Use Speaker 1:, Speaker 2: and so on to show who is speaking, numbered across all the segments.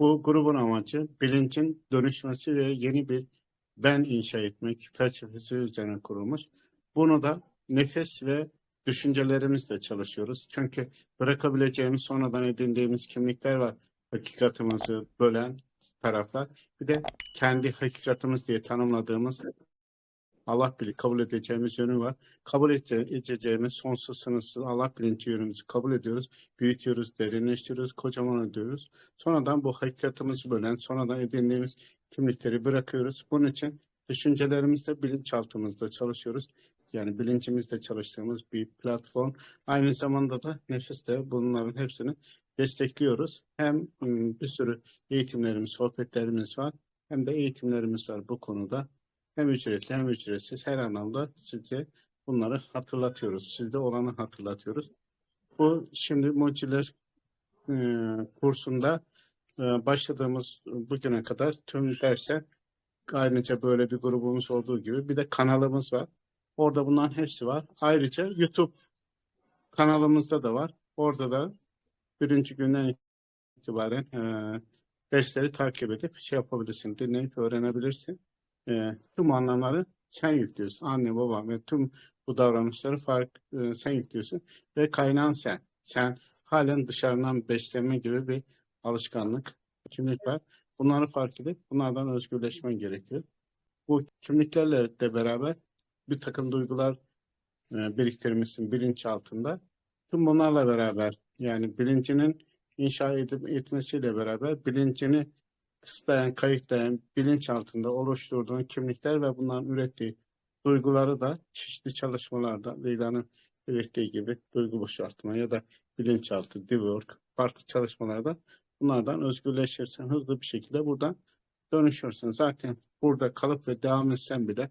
Speaker 1: Bu grubun amacı bilincin dönüşmesi ve yeni bir ben inşa etmek felsefesi üzerine kurulmuş. Bunu da nefes ve düşüncelerimizle çalışıyoruz. Çünkü bırakabileceğimiz sonradan edindiğimiz kimlikler var. Hakikatimizi bölen taraflar. Bir de kendi hakikatimiz diye tanımladığımız Allah bilir kabul edeceğimiz yönü var. Kabul ede- edeceğimiz sonsuz sınırsız Allah bilinci yönümüzü kabul ediyoruz. Büyütüyoruz, derinleştiriyoruz, kocaman ediyoruz. Sonradan bu hakikatimizi bölen, sonradan edindiğimiz kimlikleri bırakıyoruz. Bunun için düşüncelerimizde, bilinçaltımızda çalışıyoruz. Yani bilincimizde çalıştığımız bir platform. Aynı zamanda da nefeste bunların hepsini destekliyoruz. Hem ım, bir sürü eğitimlerimiz, sohbetlerimiz var. Hem de eğitimlerimiz var bu konuda. Hem ücretli hem ücretsiz her anlamda size bunları hatırlatıyoruz. Sizde olanı hatırlatıyoruz. Bu şimdi Mochiler e, kursunda e, başladığımız bugüne kadar tüm derse ayrıca böyle bir grubumuz olduğu gibi bir de kanalımız var. Orada bunların hepsi var. Ayrıca YouTube kanalımızda da var. Orada da birinci günden itibaren e, dersleri takip edip şey yapabilirsin, dinleyip öğrenebilirsin. E, tüm anlamları sen yüklüyorsun. Anne, baba ve tüm bu davranışları fark e, sen yüklüyorsun ve kaynağın sen. Sen halen dışarıdan beslenme gibi bir alışkanlık, kimlik var. Bunları fark edip bunlardan özgürleşmen gerekiyor. Bu kimliklerle de beraber bir takım duygular e, biriktirmişsin bilinç altında. Tüm bunlarla beraber yani bilincinin inşa edip etmesiyle beraber bilincini kısıtlayan, kayıtlayan bilinç altında oluşturduğun kimlikler ve bunların ürettiği duyguları da çeşitli çalışmalarda Leyla'nın belirttiği gibi duygu boşaltma ya da bilinçaltı, deep work, farklı çalışmalarda bunlardan özgürleşirsen hızlı bir şekilde buradan dönüşürsün. Zaten burada kalıp ve devam etsen bile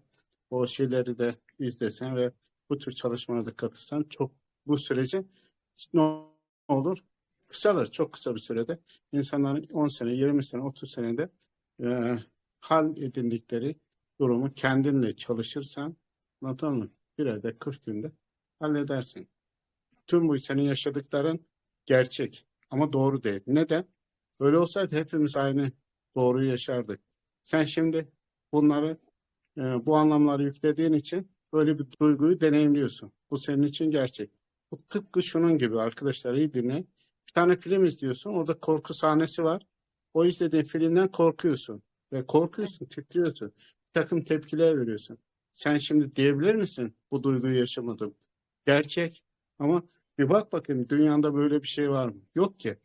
Speaker 1: o şeyleri de izlesen ve bu tür çalışmalara katılsan çok bu süreci ne olur? Kısalır, çok kısa bir sürede. İnsanların 10 sene, 20 sene, 30 senede e, hal edindikleri durumu kendinle çalışırsan anladın mı? Bir ayda 40 günde halledersin. Tüm bu senin yaşadıkların gerçek ama doğru değil. Neden? Öyle olsaydı hepimiz aynı doğruyu yaşardık. Sen şimdi bunları e, bu anlamları yüklediğin için böyle bir duyguyu deneyimliyorsun. Bu senin için gerçek. Bu tıpkı şunun gibi arkadaşlar iyi dinleyin. Bir tane film izliyorsun. Orada korku sahnesi var. O izlediğin filmden korkuyorsun. Ve korkuyorsun, titriyorsun. Bir takım tepkiler veriyorsun. Sen şimdi diyebilir misin bu duyguyu yaşamadım? Gerçek. Ama bir bak bakayım dünyada böyle bir şey var mı? Yok ki.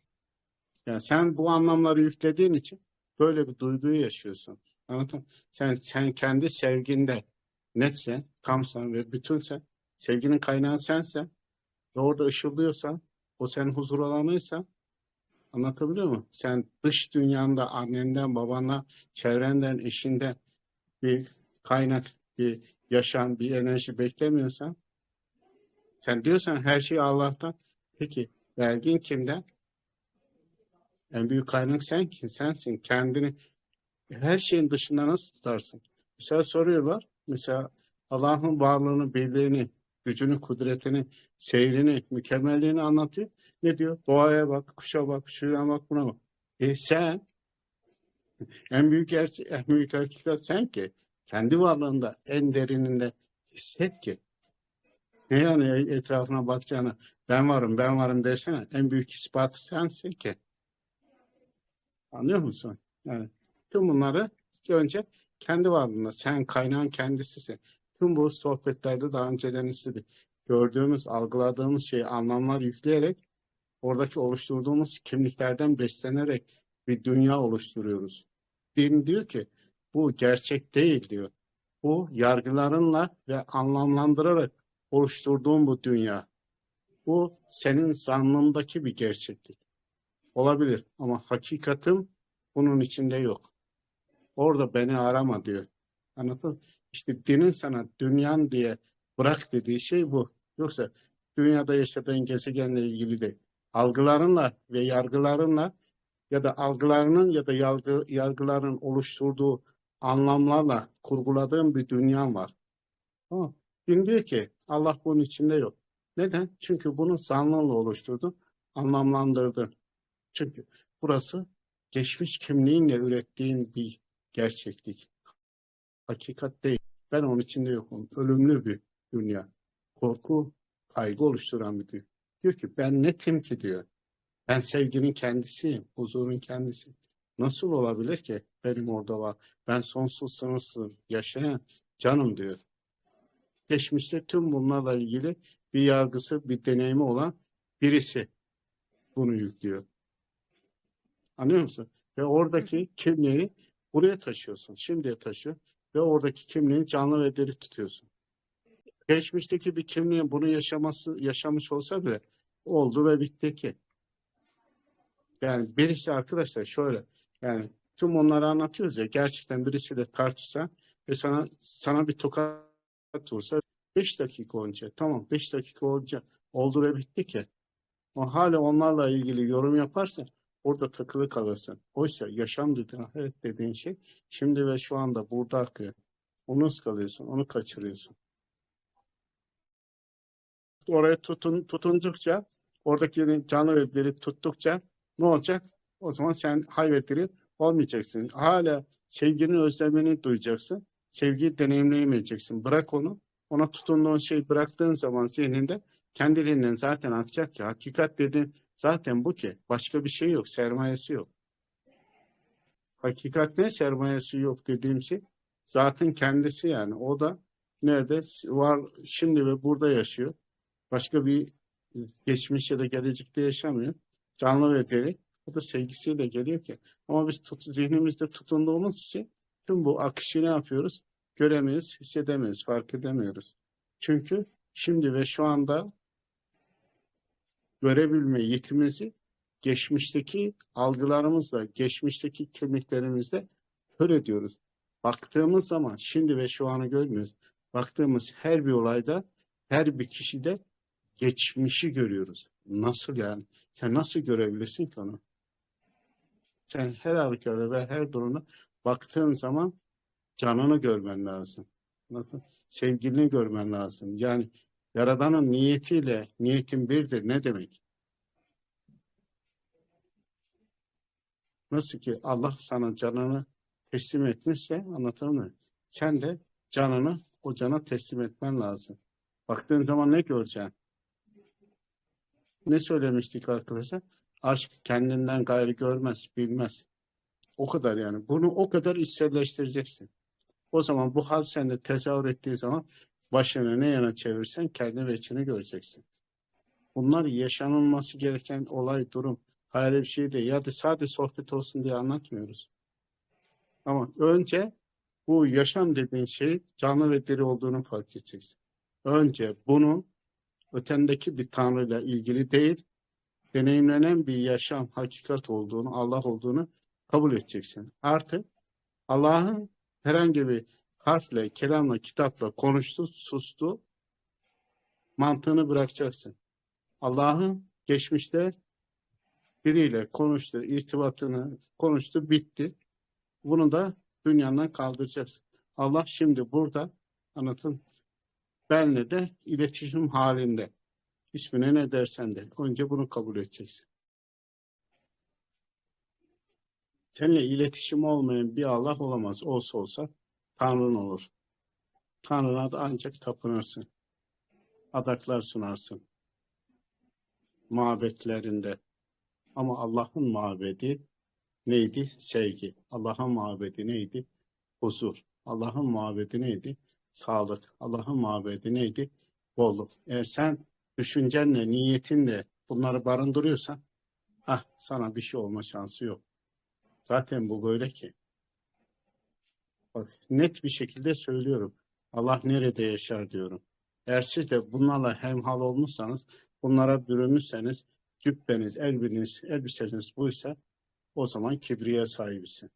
Speaker 1: Yani sen bu anlamları yüklediğin için böyle bir duyguyu yaşıyorsun. Anladın? Sen, sen kendi sevginde netsen, tamsan ve bütünsen, sevginin kaynağı sensen ve orada ışıldıyorsan, o senin huzur alanıysa anlatabiliyor muyum? Sen dış dünyanda annenden, babanla, çevrenden, eşinden bir kaynak, bir yaşam, bir enerji beklemiyorsan sen diyorsan her şey Allah'tan. Peki vergin kimden? En büyük kaynak sen ki, sensin. Kendini her şeyin dışında nasıl tutarsın? Mesela soruyorlar. Mesela Allah'ın varlığını, birliğini, gücünü, kudretini, seyrini, mükemmelliğini anlatıyor. Ne diyor? Doğaya bak, kuşa bak, şuraya bak, buna bak. E sen en büyük gerçek, en büyük hakikat sen ki. Kendi varlığında, en derininde hisset ki. Ne yani etrafına bakacağına ben varım, ben varım dersene. En büyük ispatı sensin ki. Anlıyor musun? Yani tüm bunları önce kendi varlığında, sen kaynağın kendisisin. Tüm bu sohbetlerde daha önceden istedik. Gördüğümüz, algıladığımız şeyi anlamlar yükleyerek oradaki oluşturduğumuz kimliklerden beslenerek bir dünya oluşturuyoruz. Din diyor ki bu gerçek değil diyor. Bu yargılarınla ve anlamlandırarak oluşturduğun bu dünya. Bu senin zannındaki bir gerçeklik. Olabilir ama hakikatim bunun içinde yok. Orada beni arama diyor. Anladın? İşte dinin sana dünyan diye bırak dediği şey bu. Yoksa dünyada yaşadığın gezegenle ilgili değil. Algılarınla ve yargılarınla ya da algılarının ya da yargı, yargıların oluşturduğu anlamlarla kurguladığın bir dünya var. Tamam. Din diyor ki Allah bunun içinde yok. Neden? Çünkü bunu zanlınla oluşturdun, anlamlandırdın. Çünkü burası geçmiş kimliğinle ürettiğin bir gerçeklik. Hakikat değil. Ben onun içinde yokum. Ölümlü bir dünya. Korku, kaygı oluşturan bir dünya. Diyor ki ben netim ki diyor. Ben sevginin kendisiyim, huzurun kendisi. Nasıl olabilir ki benim orada var? Ben sonsuz sınırsız yaşayan canım diyor. Geçmişte tüm bunlarla ilgili bir yargısı, bir deneyimi olan birisi bunu yüklüyor. Anlıyor musun? Ve oradaki kimliği buraya taşıyorsun. Şimdiye taşı ve oradaki kimliği canlı ve diri tutuyorsun. Geçmişteki bir kimliğin bunu yaşaması yaşamış olsa bile oldu ve bitti ki. Yani birisi arkadaşlar şöyle yani tüm onları anlatıyoruz ya gerçekten birisiyle tartışsa ve sana sana bir tokat vursa 5 dakika önce tamam 5 dakika önce oldu ve bitti ki. O hala onlarla ilgili yorum yaparsa orada takılı kalırsın. Oysa yaşam dediğin, hayat dediğin şey şimdi ve şu anda burada akıyor. Onu ıskalıyorsun, onu kaçırıyorsun. Oraya tutun, tutundukça, oradaki canlı tuttukça ne olacak? O zaman sen hayvetleri olmayacaksın. Hala sevginin özlemini duyacaksın. Sevgiyi deneyimleyemeyeceksin. Bırak onu. Ona tutunduğun şeyi bıraktığın zaman zihninde kendiliğinden zaten akacak ki. Hakikat dediğin zaten bu ki. Başka bir şey yok. Sermayesi yok. Hakikat ne? Sermayesi yok dediğim şey. Zaten kendisi yani. O da nerede? Var şimdi ve burada yaşıyor. Başka bir geçmiş ya da gelecekte yaşamıyor. Canlı ve diri. O da sevgisiyle geliyor ki. Ama biz tut, zihnimizde tutunduğumuz için tüm bu akışı ne yapıyoruz? Göremiyoruz, hissedemiyoruz, fark edemiyoruz. Çünkü şimdi ve şu anda görebilme yetimizi geçmişteki algılarımızla, geçmişteki kimliklerimizle kör ediyoruz. Baktığımız zaman şimdi ve şu anı görmüyoruz. Baktığımız her bir olayda, her bir kişide geçmişi görüyoruz. Nasıl yani? Sen nasıl görebilirsin ki onu? Sen her halükarda ve her durumda baktığın zaman canını görmen lazım. Anladın? Sevgilini görmen lazım. Yani Yaradan'ın niyetiyle niyetin birdir ne demek? Nasıl ki Allah sana canını teslim etmişse anlatır mı? Sen de canını o cana teslim etmen lazım. Baktığın zaman ne göreceksin? Ne söylemiştik arkadaşlar? Aşk kendinden gayrı görmez, bilmez. O kadar yani. Bunu o kadar içselleştireceksin. O zaman bu hal sende tezahür ettiği zaman başını ne yana çevirsen kendi veçini göreceksin. Bunlar yaşanılması gereken olay, durum. Hayal bir şey değil. Ya da sadece sohbet olsun diye anlatmıyoruz. Ama önce bu yaşam dediğin şey canlı ve diri olduğunu fark edeceksin. Önce bunu ötendeki bir tanrıyla ilgili değil, deneyimlenen bir yaşam, hakikat olduğunu, Allah olduğunu kabul edeceksin. Artı Allah'ın herhangi bir harfle, kelamla, kitapla konuştu, sustu, mantığını bırakacaksın. Allah'ın geçmişte biriyle konuştu, irtibatını konuştu, bitti. Bunu da dünyandan kaldıracaksın. Allah şimdi burada anlatın benle de iletişim halinde. İsmine ne dersen de. Önce bunu kabul edeceksin. Seninle iletişim olmayan bir Allah olamaz. Olsa olsa Tanrın olur. Tanrı'na da ancak tapınırsın. Adaklar sunarsın. Mabetlerinde. Ama Allah'ın mabedi neydi? Sevgi. Allah'ın mabedi neydi? Huzur. Allah'ın mabedi neydi? Sağlık. Allah'ın mabedi neydi? Bolluk. Eğer sen düşüncenle, niyetinle bunları barındırıyorsan ah sana bir şey olma şansı yok. Zaten bu böyle ki. Bak net bir şekilde söylüyorum. Allah nerede yaşar diyorum. Eğer siz de bunlarla hemhal olmuşsanız, bunlara bürünmüşseniz, cübbeniz, elbiniz, elbiseniz buysa o zaman kibriye sahibisin.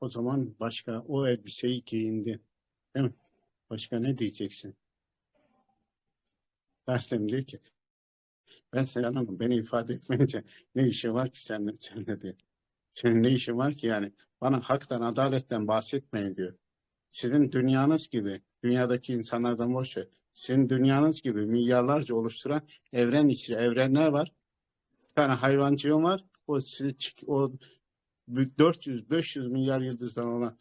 Speaker 1: O zaman başka o elbiseyi giyindi. Değil mi? Başka ne diyeceksin? Dersim diyor ki ben seni anlamam. Beni ifade etmeyince ne işi var ki seninle, seninle diye. Senin ne işin var ki yani? Bana haktan, adaletten bahsetmeyin diyor. Sizin dünyanız gibi, dünyadaki insanlardan boş ver. Sizin dünyanız gibi milyarlarca oluşturan evren içi evrenler var. tane hayvancığım var. O sizi o 400-500 milyar yıldızdan olan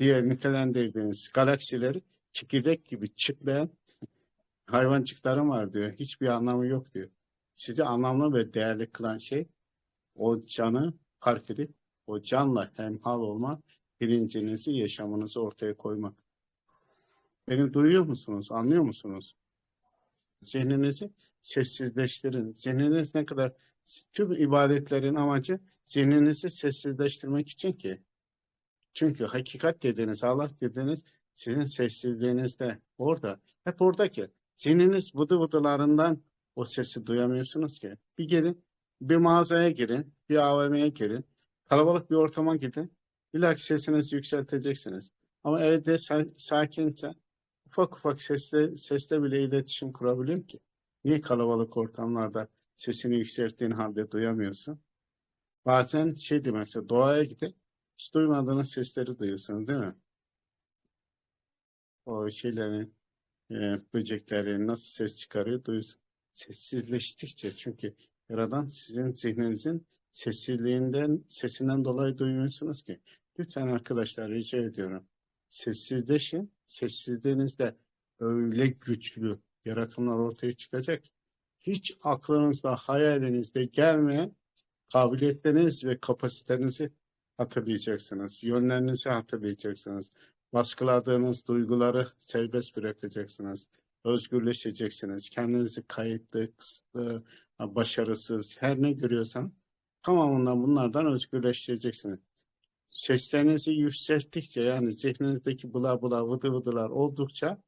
Speaker 1: diye nitelendirdiğiniz galaksileri çekirdek gibi çıtlayan hayvancıklarım var diyor. Hiçbir anlamı yok diyor. Sizi anlamlı ve değerli kılan şey o canı fark edip o canla hemhal olmak, bilincinizi, yaşamınızı ortaya koymak. Beni duyuyor musunuz? Anlıyor musunuz? Zihninizi sessizleştirin. Zihniniz ne kadar tüm ibadetlerin amacı zihninizi sessizleştirmek için ki. Çünkü hakikat dediğiniz, Allah dediğiniz sizin sessizliğinizde orada. Hep oradaki. Zihniniz vıdı vıdılarından o sesi duyamıyorsunuz ki. Bir gelin, bir mağazaya girin, bir AVM'ye girin, kalabalık bir ortama gidin. İlla sesinizi yükselteceksiniz. Ama evde sa- sakince ufak ufak sesle, sesle bile iletişim kurabiliyor ki. Niye kalabalık ortamlarda sesini yükselttiğin halde duyamıyorsun? Bazen şey diyor mesela doğaya gidip hiç duymadığınız sesleri duyuyorsunuz değil mi? O şeylerin e, böceklerin nasıl ses çıkarıyor duyuyorsun. Sessizleştikçe çünkü Yaradan sizin zihninizin sessizliğinden, sesinden dolayı duymuyorsunuz ki. Lütfen arkadaşlar rica ediyorum. Sessizleşin. Sessizliğinizde öyle güçlü yaratımlar ortaya çıkacak. Hiç aklınızda, hayalinizde gelmeyen kabiliyetleriniz ve kapasitenizi hatırlayacaksınız. Yönlerinizi hatırlayacaksınız. Baskıladığınız duyguları serbest bırakacaksınız. Özgürleşeceksiniz. Kendinizi kayıtlı, kısıtlı, başarısız, her ne görüyorsan tamamından bunlardan özgürleştireceksiniz. Seslerinizi yükselttikçe yani zihninizdeki bula bula vıdı vıdılar oldukça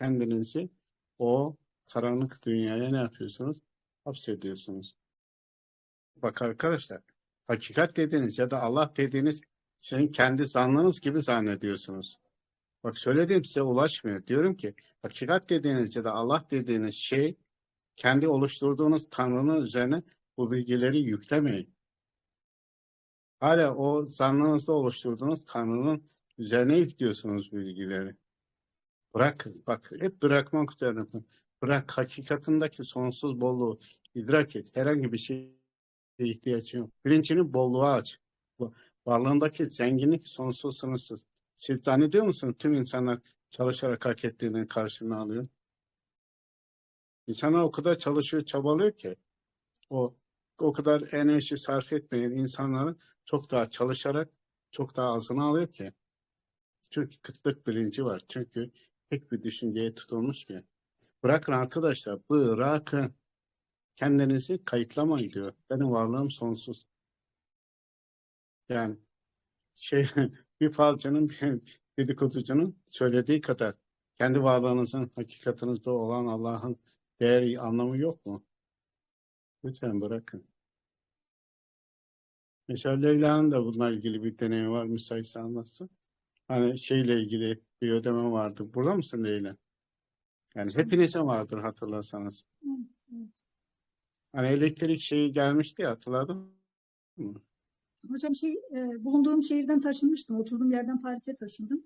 Speaker 1: kendinizi o karanlık dünyaya ne yapıyorsunuz? Hapsediyorsunuz. Bak arkadaşlar, hakikat dediğiniz ya da Allah dediğiniz sizin kendi zannınız gibi zannediyorsunuz. Bak söylediğim size ulaşmıyor. Diyorum ki hakikat dediğiniz ya da Allah dediğiniz şey kendi oluşturduğunuz Tanrı'nın üzerine bu bilgileri yüklemeyin. Hala o zannınızda oluşturduğunuz Tanrı'nın üzerine yüklüyorsunuz bilgileri. Bırakın. Bak hep bırakmak üzerine. Bırak hakikatindeki sonsuz bolluğu idrak et. Herhangi bir şeye ihtiyacın yok. Bilincini bolluğa aç. Varlığındaki zenginlik sonsuz sınırsız. Siz zannediyor musunuz tüm insanlar çalışarak hak ettiğinin karşılığını alıyor? İnsanlar o kadar çalışıyor, çabalıyor ki o o kadar enerji sarf etmeyen insanların çok daha çalışarak çok daha azını alıyor ki. Çünkü kıtlık bilinci var. Çünkü tek bir düşünceye tutulmuş ki. Bırakın arkadaşlar, bırakın. Kendinizi kayıtlamayın diyor. Benim varlığım sonsuz. Yani şey bir falcının bir dedikoducunun söylediği kadar kendi varlığınızın hakikatinizde olan Allah'ın değeri anlamı yok mu? Lütfen bırakın. Mesela Leyla'nın da bununla ilgili bir deneyimi var. Müsaitse anlatsın. Hani şeyle ilgili bir ödeme vardı. Burada mısın Leyla? Yani hepinizin vardır hatırlarsanız.
Speaker 2: Evet, evet.
Speaker 1: Hani elektrik şeyi gelmişti ya hatırladın mı?
Speaker 2: Hocam şey e, bulunduğum şehirden taşınmıştım. Oturduğum yerden Paris'e taşındım.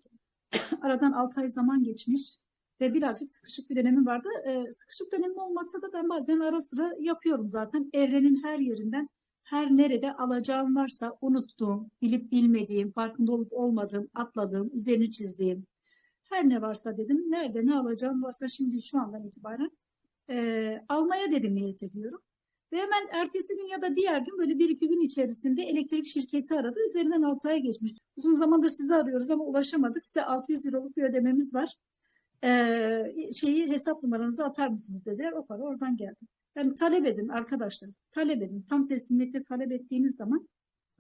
Speaker 2: Aradan 6 ay zaman geçmiş ve birazcık sıkışık bir dönemim vardı. E, sıkışık dönemim olmasa da ben bazen ara sıra yapıyorum zaten. Evrenin her yerinden her nerede alacağım varsa unuttuğum, bilip bilmediğim, farkında olup olmadığım, atladığım, üzerini çizdiğim her ne varsa dedim. Nerede ne alacağım varsa şimdi şu andan itibaren e, almaya dedim niyet ediyorum. Ve hemen ertesi gün ya da diğer gün böyle bir iki gün içerisinde elektrik şirketi aradı. Üzerinden 6 aya geçmiş. Uzun zamandır sizi arıyoruz ama ulaşamadık. Size 600 liralık bir ödememiz var. Ee, şeyi hesap numaranızı atar mısınız dediler. O para oradan geldi. Yani talep edin arkadaşlar. Talep edin. Tam teslimiyeti talep ettiğiniz zaman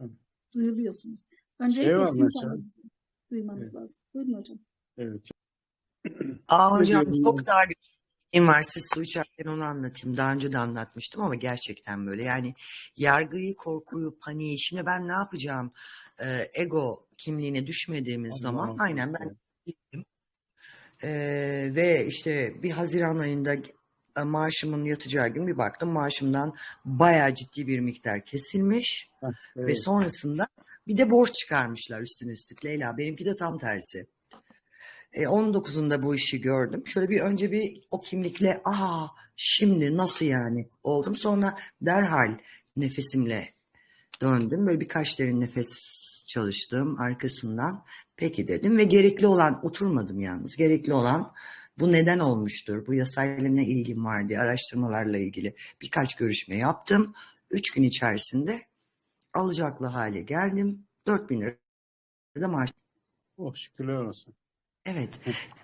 Speaker 1: Hı.
Speaker 2: duyuluyorsunuz. Öncelikle
Speaker 1: var
Speaker 2: sizin
Speaker 1: mesela.
Speaker 2: kendinizi duymanız
Speaker 1: Evet.
Speaker 2: lazım. Buyurun hocam.
Speaker 1: Evet.
Speaker 3: Aa hocam çok daha güzel var. Siz su içerken onu anlatayım. Daha önce de anlatmıştım ama gerçekten böyle. Yani yargıyı, korkuyu, paniği. Şimdi ben ne yapacağım? Ee, ego kimliğine düşmediğimiz zaman
Speaker 1: Allah'ım.
Speaker 3: aynen ben gittim. Ee, ve işte bir Haziran ayında e, maaşımın yatacağı gün bir baktım maaşımdan bayağı ciddi bir miktar kesilmiş
Speaker 1: Heh,
Speaker 3: ve
Speaker 1: evet.
Speaker 3: sonrasında bir de borç çıkarmışlar üstüne üstlük. Leyla benimki de tam tersi. E, 19'unda bu işi gördüm. Şöyle bir önce bir o kimlikle aa şimdi nasıl yani oldum. Sonra derhal nefesimle döndüm. Böyle birkaç derin nefes çalıştım arkasından. Peki dedim ve gerekli olan oturmadım yalnız. Gerekli olan bu neden olmuştur? Bu yasayla ne ilgim var diye araştırmalarla ilgili birkaç görüşme yaptım. Üç gün içerisinde alacaklı hale geldim. 4000 lira da maaş.
Speaker 1: Oh şükürler olsun.
Speaker 3: Evet,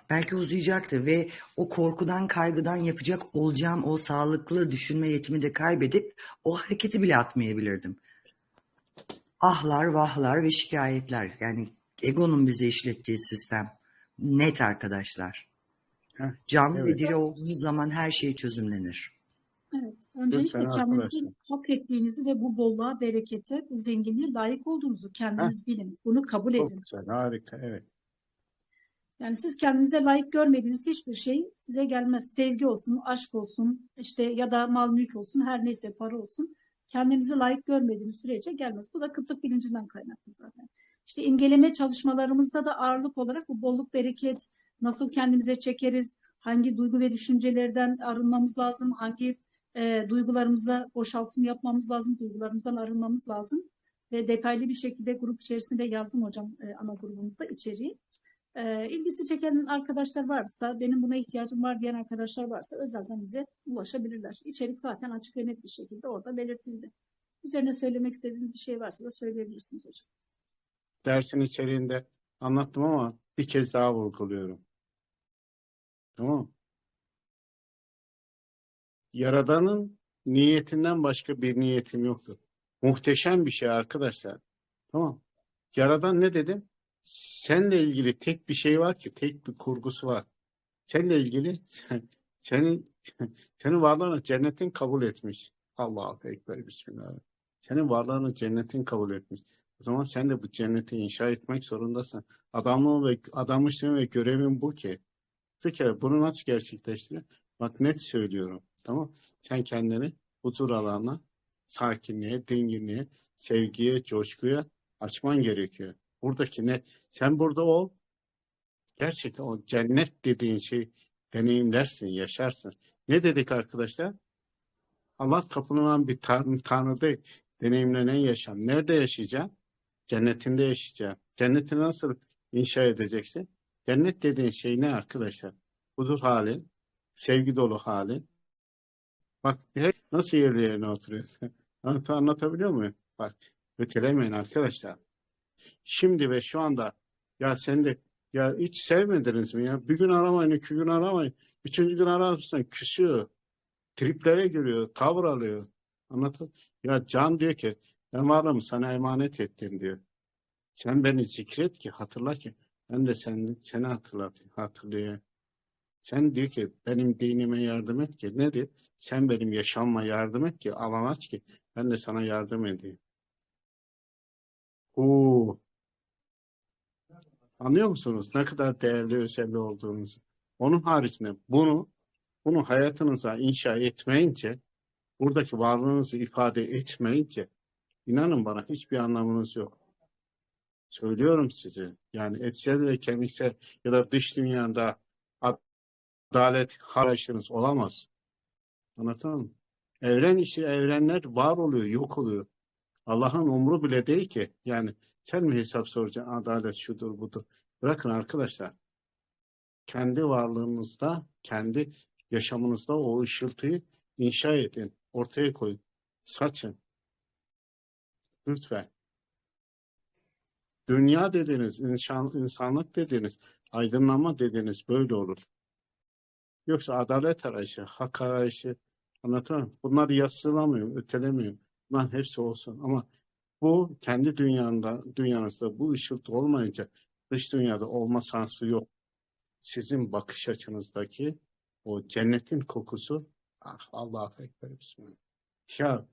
Speaker 3: belki uzayacaktı ve o korkudan, kaygıdan yapacak olacağım o sağlıklı düşünme yetimi de kaybedip o hareketi bile atmayabilirdim. Ahlar, vahlar ve şikayetler. Yani egonun bize işlettiği sistem. Net arkadaşlar.
Speaker 1: Heh,
Speaker 3: Canlı ve
Speaker 1: evet.
Speaker 3: diri olduğunuz zaman her şey çözümlenir.
Speaker 2: Evet. Öncelikle
Speaker 1: Lütfen
Speaker 2: kendinizi hak ettiğinizi ve bu bolluğa, berekete, bu zenginliğe layık olduğunuzu kendiniz bilin. Bunu kabul
Speaker 1: Çok
Speaker 2: edin.
Speaker 1: güzel, harika, evet.
Speaker 2: Yani siz kendinize layık görmediğiniz hiçbir şey size gelmez. Sevgi olsun, aşk olsun, işte ya da mal mülk olsun, her neyse para olsun. Kendinizi layık görmediğiniz sürece gelmez. Bu da kıtlık bilincinden kaynaklı zaten. İşte imgeleme çalışmalarımızda da ağırlık olarak bu bolluk, bereket, nasıl kendimize çekeriz, hangi duygu ve düşüncelerden arınmamız lazım, hangi e, duygularımıza boşaltım yapmamız lazım, duygularımızdan arınmamız lazım. Ve detaylı bir şekilde grup içerisinde yazdım hocam e, ana grubumuzda içeriği. E, ilgisi çeken arkadaşlar varsa, benim buna ihtiyacım var diyen arkadaşlar varsa özelden bize ulaşabilirler. İçerik zaten açık ve net bir şekilde orada belirtildi. Üzerine söylemek istediğiniz bir şey varsa da söyleyebilirsiniz hocam.
Speaker 1: Dersin içeriğinde anlattım ama bir kez daha vurguluyorum. Tamam? Yaradanın niyetinden başka bir niyetim yoktur. Muhteşem bir şey arkadaşlar. Tamam. Yaradan ne dedim? Seninle ilgili tek bir şey var ki, tek bir kurgusu var. Seninle ilgili sen, senin senin varlığını cennetin kabul etmiş. Allahu Ekber Bismillah. Senin varlığını cennetin kabul etmiş. O zaman sen de bu cenneti inşa etmek zorundasın. Adamlığın ve adamışlığın ve görevin bu ki. Bir bunu nasıl gerçekleştiriyor? Bak net söylüyorum. Tamam. Sen kendini huzur alanına, sakinliğe, dinginliğe, sevgiye, coşkuya açman gerekiyor. Buradaki ne? Sen burada ol. Gerçekten o cennet dediğin şey deneyimlersin, yaşarsın. Ne dedik arkadaşlar? Allah tapınılan bir tanrı, tanrı değil. Deneyimlenen yaşam. Nerede yaşayacaksın? Cennetinde yaşayacaksın. Cenneti nasıl inşa edeceksin? Cennet dediğin şey ne arkadaşlar? Huzur hali, sevgi dolu hali. Bak nasıl yerli yerine oturuyor. Anlat, anlatabiliyor muyum? Bak ötelemeyin arkadaşlar. Şimdi ve şu anda ya sen de ya hiç sevmediniz mi ya? Bir gün aramayın, iki gün aramayın. Üçüncü gün ararsan küsüyor. Triplere giriyor, tavır alıyor. Anlatın. Ya Can diyor ki varlığımı sana emanet ettim diyor. Sen beni zikret ki hatırla ki ben de seni, seni hatırlat, hatırlıyor. Sen diyor ki benim dinime yardım et ki nedir? Sen benim yaşamma yardım et ki alan aç ki ben de sana yardım edeyim. Oo. Anlıyor musunuz ne kadar değerli özelliği olduğunuzu? Onun haricinde bunu bunu hayatınıza inşa etmeyince buradaki varlığınızı ifade etmeyince inanın bana hiçbir anlamınız yok. Söylüyorum size. Yani etsel ve kemiksel ya da dış dünyada adalet arayışınız olamaz. Mı? Evren işi evrenler var oluyor, yok oluyor. Allah'ın umru bile değil ki. Yani sen mi hesap soracaksın? Adalet şudur budur. Bırakın arkadaşlar. Kendi varlığınızda, kendi yaşamınızda o ışıltıyı inşa edin. Ortaya koyun. Saçın. Lütfen. Dünya dediniz, insan, insanlık dediniz, aydınlanma dediniz böyle olur. Yoksa adalet arayışı, hak arayışı, anlatıyor muyum? Bunları yatsılamıyorum, ötelemiyorum. Bunların hepsi olsun ama bu kendi dünyanda, dünyanızda bu ışıltı olmayınca dış dünyada olma şansı yok. Sizin bakış açınızdaki o cennetin kokusu, ah Allahu Ekber Bismillah. Ya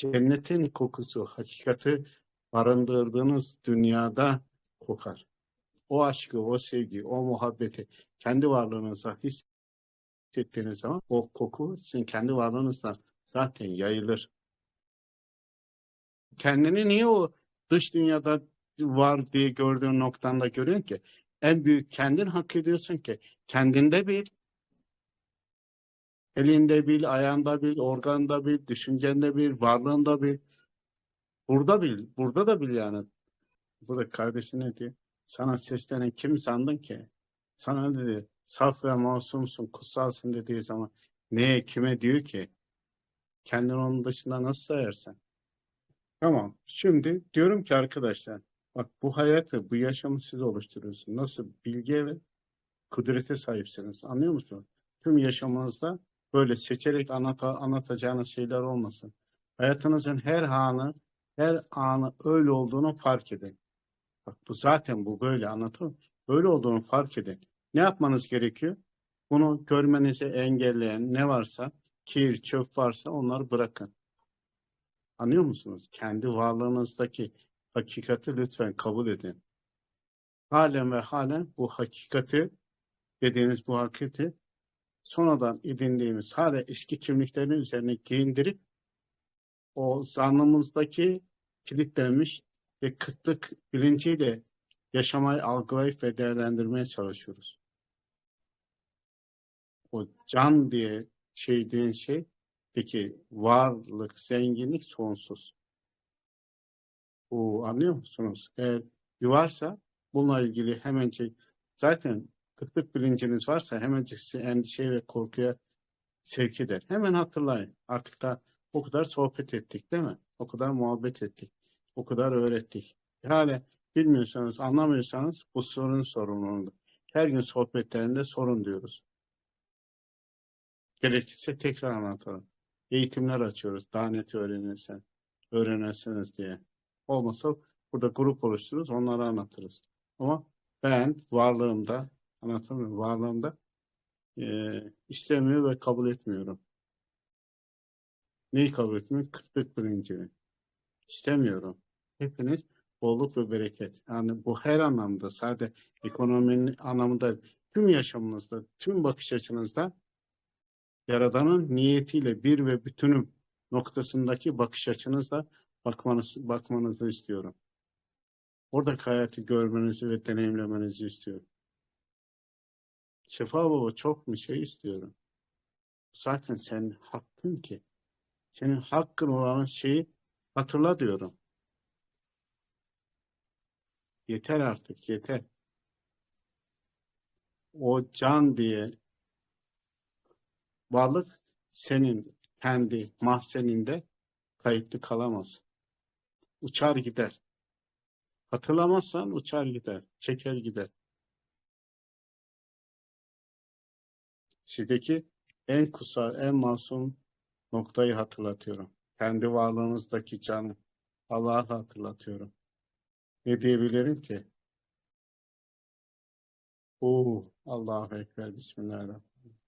Speaker 1: cennetin kokusu, hakikati barındırdığınız dünyada kokar. O aşkı, o sevgi, o muhabbeti kendi varlığınıza hissettiğiniz zaman o koku sizin kendi varlığınızdan zaten yayılır. Kendini niye o dış dünyada var diye gördüğün noktanda görüyorsun ki? en büyük kendin hak ediyorsun ki kendinde bil, elinde bil, ayağında bil, organda bil, düşüncende bil, varlığında bil. Burada bil, burada da bil yani. Burada kardeşi ne diyor? Sana seslenen kim sandın ki? Sana dedi saf ve masumsun, kutsalsın dediği zaman neye, kime diyor ki? Kendini onun dışında nasıl sayarsın? Tamam. Şimdi diyorum ki arkadaşlar bak bu hayatı, bu yaşamı siz oluşturuyorsunuz. Nasıl bilgiye ve kudrete sahipsiniz. Anlıyor musunuz? Tüm yaşamınızda böyle seçerek anlata, anlatacağınız şeyler olmasın. Hayatınızın her anı, her anı öyle olduğunu fark edin. Bak bu zaten bu böyle anlatıyor. Böyle olduğunu fark edin. Ne yapmanız gerekiyor? Bunu görmenizi engelleyen ne varsa, kir, çöp varsa onları bırakın. Anlıyor musunuz? Kendi varlığınızdaki hakikati lütfen kabul edin. Halen ve halen bu hakikati dediğiniz bu hakikati sonradan edindiğimiz hala eski kimliklerin üzerine giyindirip o zannımızdaki kilitlenmiş ve kıtlık bilinciyle yaşamayı algılayıp ve değerlendirmeye çalışıyoruz. O can diye şey diyen şey peki varlık, zenginlik sonsuz. Bu anlıyor musunuz? Eğer varsa bununla ilgili hemencik zaten kıtlık bilinciniz varsa hemencik sizi endişe ve korkuya sevk eder. Hemen hatırlayın. Artık da o kadar sohbet ettik değil mi? O kadar muhabbet ettik. O kadar öğrettik. Hala bilmiyorsanız, anlamıyorsanız bu sorun sorumluluğudur. Her gün sohbetlerinde sorun diyoruz. Gerekirse tekrar anlatalım. Eğitimler açıyoruz. Daha net öğrenirsen, öğrenirsiniz diye. Olmasa burada grup oluştururuz, onları anlatırız. Ama ben varlığımda, anlatamıyorum, varlığımda eee istemiyor ve kabul etmiyorum. Neyi kabul etmiyorum? Kıtlık bilincini. İstemiyorum. Hepiniz bolluk ve bereket. Yani bu her anlamda, sadece ekonominin anlamında, tüm yaşamınızda, tüm bakış açınızda Yaradan'ın niyetiyle bir ve bütünüm noktasındaki bakış açınızla bakmanız, bakmanızı istiyorum. Oradaki hayatı görmenizi ve deneyimlemenizi istiyorum. Şefa Baba çok bir şey istiyorum. Zaten senin hakkın ki. Senin hakkın olan şeyi hatırla diyorum. Yeter artık, yeter. O can diye varlık senin kendi mahzeninde kayıtlı kalamaz. Uçar gider. Hatırlamazsan uçar gider, çeker gider. Sizdeki en kutsal, en masum noktayı hatırlatıyorum. Kendi varlığınızdaki canı Allah'ı hatırlatıyorum. Ne diyebilirim ki? Oo, Allahu Ekber, Bismillahirrahmanirrahim.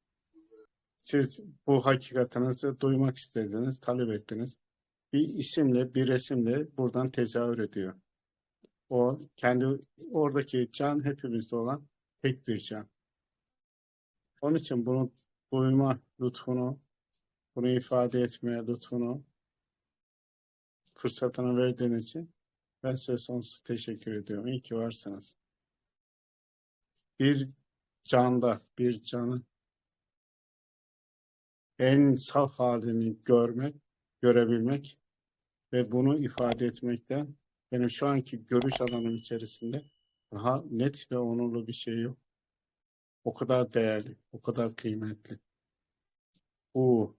Speaker 1: Siz bu hakikatinizi duymak istediniz, talep ettiniz. Bir isimle, bir resimle buradan tezahür ediyor. O kendi oradaki can hepimizde olan tek bir can. Onun için bunu duyma lütfunu, bunu ifade etmeye lütfunu fırsatını verdiğiniz için ben size sonsuz teşekkür ediyorum. İyi ki varsınız. Bir canda, bir canı en saf halini görmek, görebilmek ve bunu ifade etmekten benim şu anki görüş alanım içerisinde daha net ve onurlu bir şey yok. O kadar değerli, o kadar kıymetli. Bu